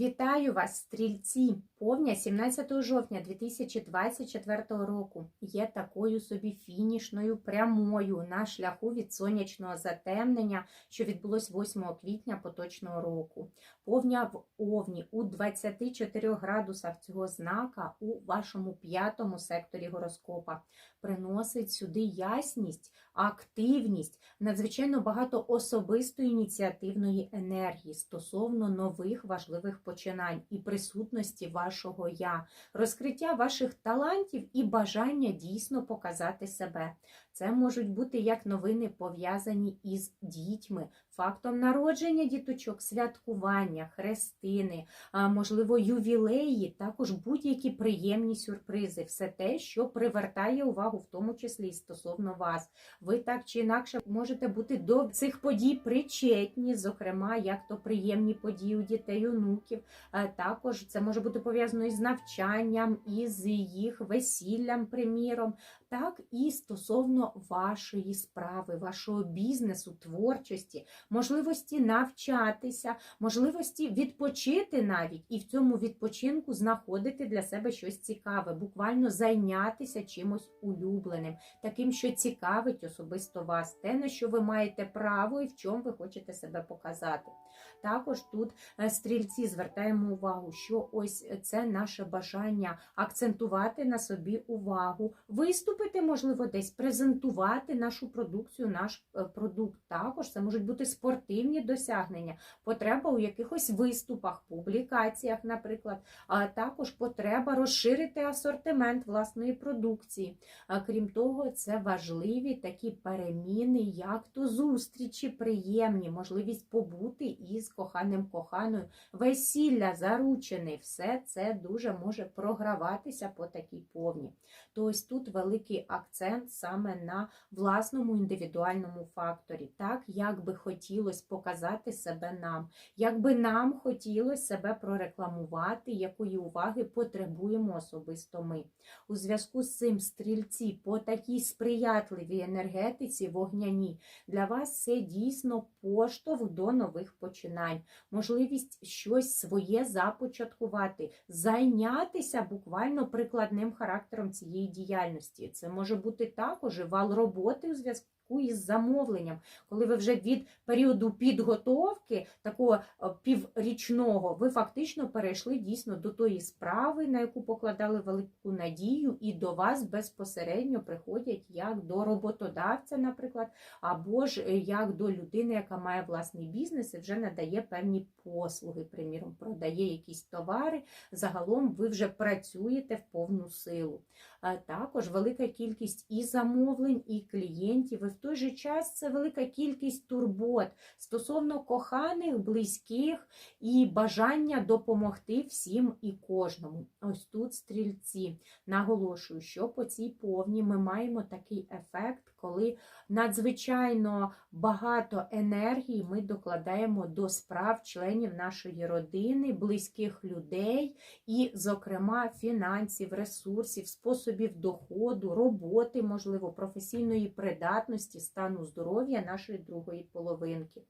Вітаю вас, стрільці! Повня 17 жовтня 2024 року є такою собі фінішною прямою на шляху від сонячного затемнення, що відбулось 8 квітня поточного року. Повня в Овні у 24 градусах цього знака у вашому п'ятому секторі гороскопа приносить сюди ясність, активність, надзвичайно багато особистої ініціативної енергії стосовно нових важливих починань і присутності вашого я, розкриття ваших талантів і бажання дійсно показати себе. Це можуть бути як новини пов'язані із дітьми, фактом народження діточок, святкування, хрестини, можливо, ювілеї, також будь-які приємні сюрпризи, все те, що привертає увагу, в тому числі і стосовно вас. Ви так чи інакше можете бути до цих подій причетні, зокрема, як то приємні події у дітей, онуків. Також це може бути пов'язано із навчанням, із їх весіллям, приміром, так і стосовно вашої справи, вашого бізнесу, творчості, можливості навчатися, можливості відпочити навіть і в цьому відпочинку знаходити для себе щось цікаве, буквально зайнятися чимось улюбленим, таким, що цікавить особисто вас, те, на що ви маєте право і в чому ви хочете себе показати. Також тут е, стрільці звертаємо увагу, що ось це наше бажання акцентувати на собі увагу, виступити, можливо, десь презентувати нашу продукцію, наш е, продукт. Також це можуть бути спортивні досягнення, потреба у якихось виступах, публікаціях, наприклад, а також потреба розширити асортимент власної продукції. Крім того, це важливі такі переміни, як то зустрічі приємні, можливість побути із коханим коханою, весілля, заручений, все це дуже може програватися по такій повні. То ось тут великий акцент саме на власному індивідуальному факторі, так як би хотілося показати себе нам, як би нам хотілося себе прорекламувати, якої уваги потребуємо особисто ми. У зв'язку з цим стрільці по такій сприятливій енергетиці вогняні для вас це дійсно поштовх до нових починань, можливість щось своє започаткувати, зайнятися буквально прикладним характером цієї діяльності. Це може бути також вал роботи у зв'язку. Із замовленням, коли ви вже від періоду підготовки, такого е, піврічного, ви фактично перейшли дійсно до тої справи, на яку покладали велику надію, і до вас безпосередньо приходять як до роботодавця, наприклад, або ж е, як до людини, яка має власний бізнес і вже надає певні послуги, приміром, продає якісь товари. Загалом ви вже працюєте в повну силу. Також велика кількість і замовлень, і клієнтів, той же час це велика кількість турбот стосовно коханих, близьких і бажання допомогти всім і кожному. Ось тут стрільці. Наголошую, що по цій повні ми маємо такий ефект, коли надзвичайно багато енергії ми докладаємо до справ членів нашої родини, близьких людей і, зокрема, фінансів, ресурсів, способів доходу, роботи, можливо, професійної придатності, стану здоров'я нашої другої половинки.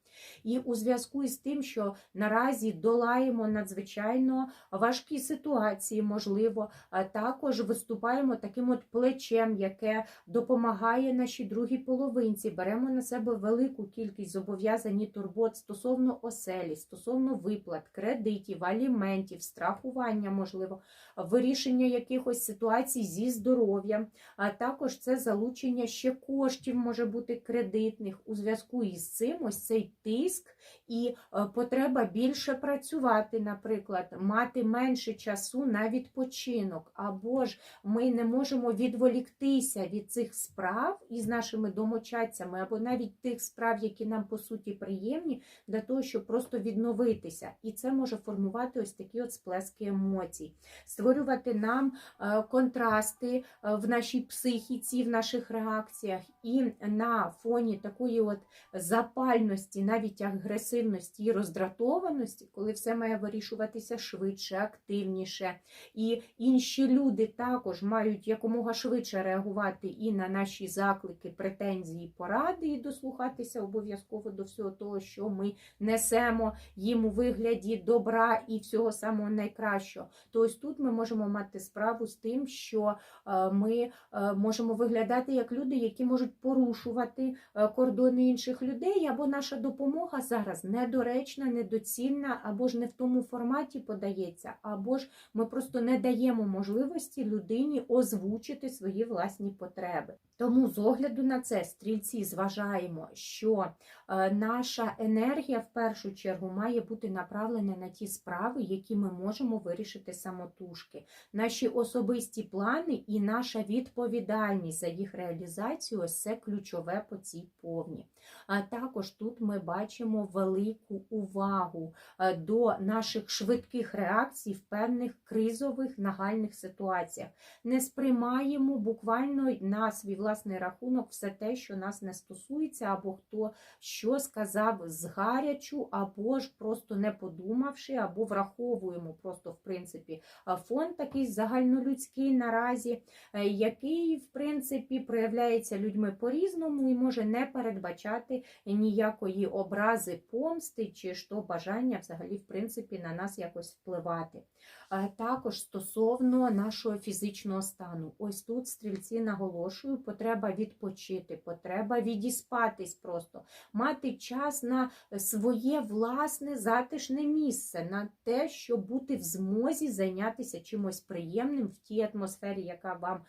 І у зв'язку із тим, що наразі долаємо надзвичайно важкі ситуації, можливо, також виступаємо таким от плечем, яке допомагає нашій другій половинці. Беремо на себе велику кількість зобов'язань і турбот стосовно оселі, стосовно виплат, кредитів, аліментів, страхування, можливо, вирішення якихось ситуацій зі здоров'ям, а також це залучення ще коштів може бути кредитних. У зв'язку із цим ось цей тиск і е, потреба більше працювати, наприклад, мати менше часу на відпочинок, або ж ми не можемо відволіктися від цих справ із нашими домочадцями, або навіть тих справ, які нам по суті приємні, для того, щоб просто відновитися. І це може формувати ось такі от сплески емоцій, створювати нам е, контрасти е, в нашій психіці, в наших реакціях, і на фоні такої от запальності, навіть агресивності, імпульсивності і роздратованості, коли все має вирішуватися швидше, активніше, і інші люди також мають якомога швидше реагувати і на наші заклики, претензії, поради, і дослухатися обов'язково до всього того, що ми несемо їм у вигляді добра і всього самого найкращого. То ось тут ми можемо мати справу з тим, що е, ми е, можемо виглядати як люди, які можуть порушувати е, кордони інших людей, або наша допомога зараз недоречна, недоцільна, або ж не в тому форматі подається, або ж ми просто не даємо можливості людині озвучити свої власні потреби. Тому з огляду на це стрільці зважаємо, що е, наша енергія в першу чергу має бути направлена на ті справи, які ми можемо вирішити самотужки. Наші особисті плани і наша відповідальність за їх реалізацію ось це ключове по цій повні. А також тут ми бачимо велику увагу е, до наших швидких реакцій в певних кризових нагальних ситуаціях. Не сприймаємо буквально на свій власний рахунок все те, що нас не стосується, або хто що сказав згарячу, або ж просто не подумавши, або враховуємо просто в принципі е, фон такий загальнолюдський наразі, е, який в принципі проявляється людьми по-різному і може не передбачати ніякої образи помсти чи то бажання взагалі в принципі на нас якось впливати. Е, Також стосовно нашого фізичного стану, ось тут стрільці наголошую, потреба відпочити, потреба відіспатись просто, мати час на своє власне затишне місце, на те, щоб бути в змозі зайнятися чимось приємним в тій атмосфері, яка вам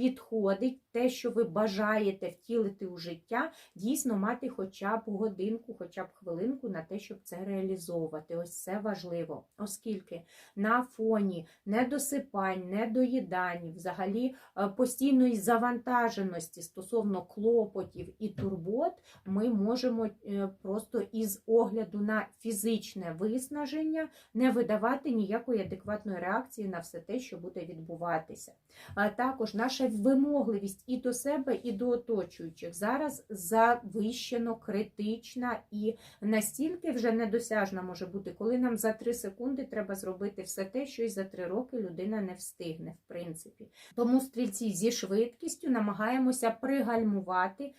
підходить, те, що ви бажаєте втілити у життя, дійсно мати хоча б годинку, хоча б хвилинку на те, щоб це реалізовувати. Ось це важливо, оскільки на фоні недосипань, недоїдань, взагалі е, постійної завантаженості стосовно клопотів і турбот, ми можемо е, просто із огляду на фізичне виснаження не видавати ніякої адекватної реакції на все те, що буде відбуватися. Також наша вимогливість і до себе, і до оточуючих зараз завищено, критична і настільки вже недосяжна може бути, коли нам за 3 секунди треба зробити все те, що і за 3 роки людина не встигне, в принципі. Тому стрільці зі швидкістю намагаємося пригальмувати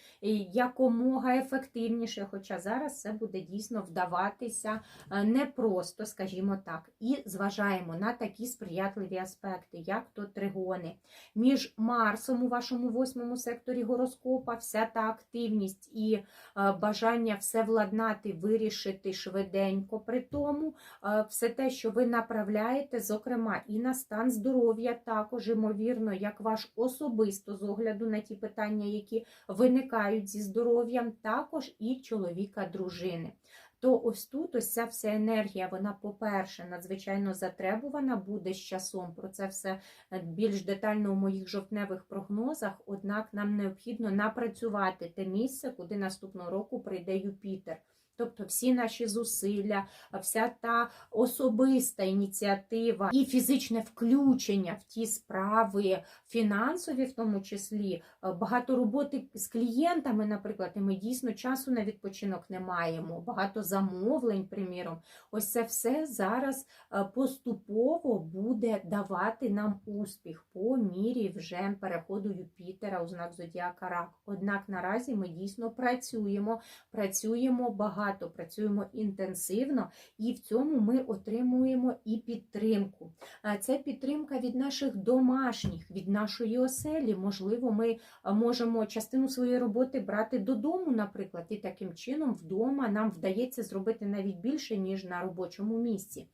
якомога ефективніше, хоча зараз це буде дійсно вдаватися е, непросто, скажімо так, і зважаємо на такі сприятливі аспекти, як то тригони. Між Марсом у вашому восьмому секторі гороскопа вся та активність і е, бажання все владнати, вирішити швиденько. При тому е, все те, що ви направляєте, зокрема, і на стан здоров'я, також, ймовірно, як ваш особисто з огляду на ті питання, які виникають зі здоров'ям, також і чоловіка дружини. То ось тут ось ця вся енергія, вона, по-перше, надзвичайно затребувана буде з часом. Про це все е, більш детально у моїх жовтневих прогнозах. Однак нам необхідно напрацювати те місце, куди наступного року прийде Юпітер. Тобто всі наші зусилля, вся та особиста ініціатива і фізичне включення в ті справи, фінансові, в тому числі, е, багато роботи з клієнтами, наприклад, і ми дійсно часу на відпочинок не маємо, багато замовлень, приміром. Ось це все зараз е, поступово буде давати нам успіх по мірі вже переходу Юпітера у знак Зодіака Рак. Однак наразі ми дійсно працюємо, працюємо багато, працюємо інтенсивно, і в цьому ми отримуємо і підтримку. Це підтримка від наших домашніх, від нашої оселі. Можливо, ми можемо частину своєї роботи брати додому, наприклад, і таким чином вдома нам вдається зробити навіть більше, ніж на робочому місці.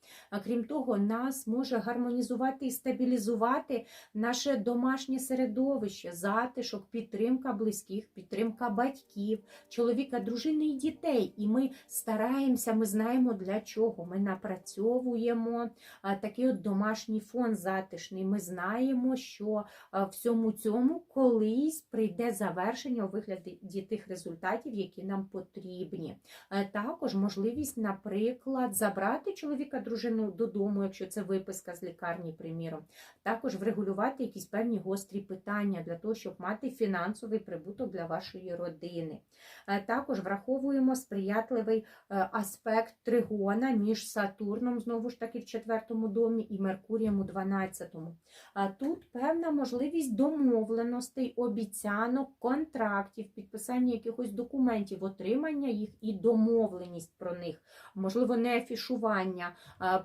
Крім того, нас може гармонізувати і стабілізувати наше домашнє середовище, затишок, підтримка близьких, підтримка батьків, чоловіка, дружини і дітей. І ми стараємося, ми знаємо для чого. Ми напрацьовуємо такий от домашній фон затишний. Ми знаємо, що всьому цьому колись прийде завершення у вигляді тих результатів, які нам потрібні. Також можливість, наприклад, забрати чоловіка, дружину додому, якщо це виписка з лікарні, приміром. Також врегулювати якісь певні гострі питання для того, щоб мати фінансовий прибуток для вашої родини. Також враховуємо сприятливі сприятливий е, аспект тригона між Сатурном, знову ж таки, в четвертому домі, і Меркурієм у 12-му. А тут певна можливість домовленостей, обіцянок, контрактів, підписання якихось документів, отримання їх і домовленість про них, можливо, не афішування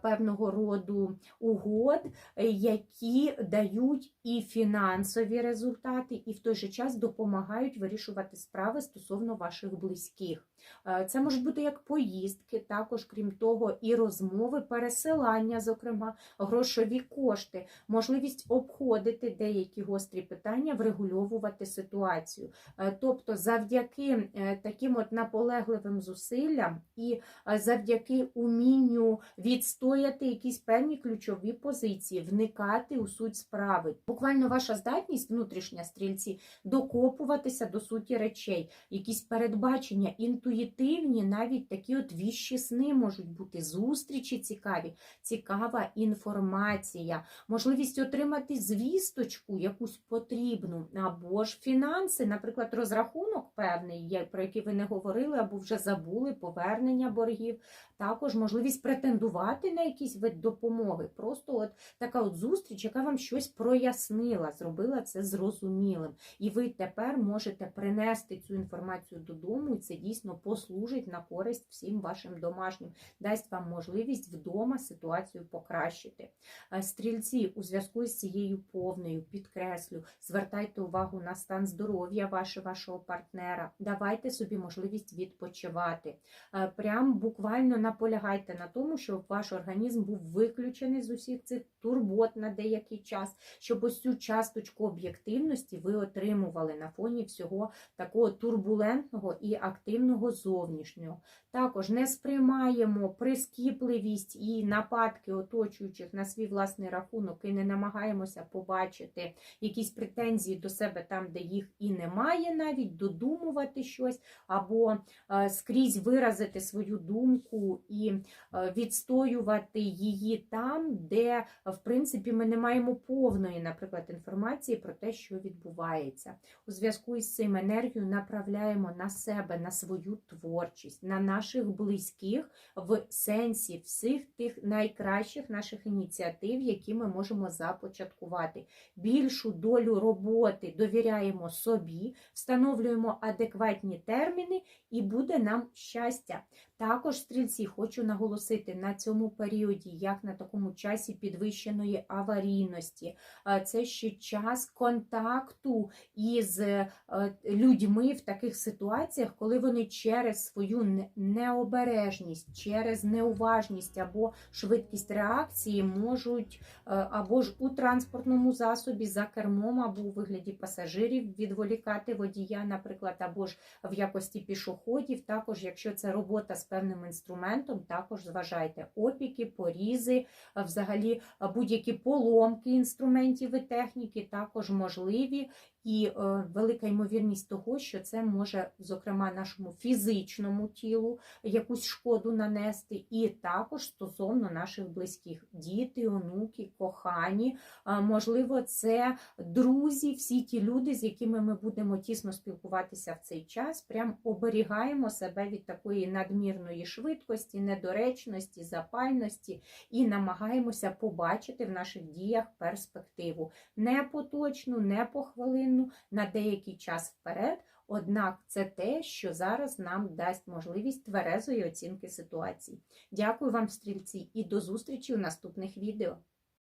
певного роду угод, е, які дають і фінансові результати, і в той же час допомагають вирішувати справи стосовно ваших близьких. Е, Це можуть бути як поїздки, також, крім того, і розмови, пересилання, зокрема, грошові кошти, можливість обходити деякі гострі питання, врегульовувати ситуацію. Е, Тобто, завдяки е, таким от наполегливим зусиллям і завдяки умінню відстояти якісь певні ключові позиції, вникати у суть справи. Буквально ваша здатність, внутрішня стрільці, докопуватися до суті речей, якісь передбачення, інтуїтивні, навіть такі от віщі сни можуть бути, зустрічі цікаві, цікава інформація, можливість отримати звісточку якусь потрібну, або ж фінанси, наприклад, розрахунок певний, про який ви не говорили, або вже забули, повернення боргів, також можливість претендувати на якийсь вид допомоги. Просто от така от зустріч, яка вам щось прояснила, зробила це зрозумілим. І ви тепер можете принести цю інформацію додому, і це дійсно послужить на користь всім вашим домашнім, дасть вам можливість вдома ситуацію покращити. Е, Стрільці у зв'язку з цією повною, підкреслю, звертайте увагу на стан здоров'я вашого партнера, давайте собі можливість відпочивати. Е, Прям буквально наполягайте на тому, щоб ваш організм був виключений з усіх цих турбот на деякий час, щоб ось цю часточку об'єктивності ви отримували на фоні всього такого турбулентного і активного зовнішнього. Також не сприймаємо прискіпливість і нападки оточуючих на свій власний рахунок і не намагаємося побачити якісь претензії до себе там, де їх і немає, навіть додумувати щось, або е, скрізь виразити свою думку і е, відстоювати її там, де, в принципі, ми не маємо повної, наприклад, інформації про те, що відбувається. У зв'язку із цим енергію направляємо на себе, на свою творчість, на наших близьких в сенсі всіх тих найкращих наших ініціатив, які ми можемо започаткувати. Більшу долю роботи довіряємо собі, встановлюємо адекватні терміни, і буде нам щастя. Також, стрільці, хочу наголосити на цьому періоді, як на такому часі підвищеної аварійності. Е, Це ще час контакту із е, людьми в таких ситуаціях, коли вони через свою необережність, через неуважність або швидкість реакції можуть е, або ж у транспортному засобі за кермом, або у вигляді пасажирів відволікати водія, наприклад, або ж в якості пішоходів. Також, якщо це робота з певним інструментом, також зважайте опіки, порізи, взагалі будь-які поломки інструментів і техніки також можливі. І е, велика ймовірність того, що це може, зокрема, нашому фізичному тілу якусь шкоду нанести, і також стосовно наших близьких діти, онуки, кохані. Можливо, це друзі, всі ті люди, з якими ми будемо тісно спілкуватися в цей час. Прям оберігаємо себе від такої надмірної швидкості, недоречності, запальності і намагаємося побачити в наших діях перспективу не поточну, не похвилинну, на деякий час вперед. Однак це те, що зараз нам дасть можливість тверезої оцінки ситуації. Дякую вам, стрільці, і до зустрічі у наступних відео.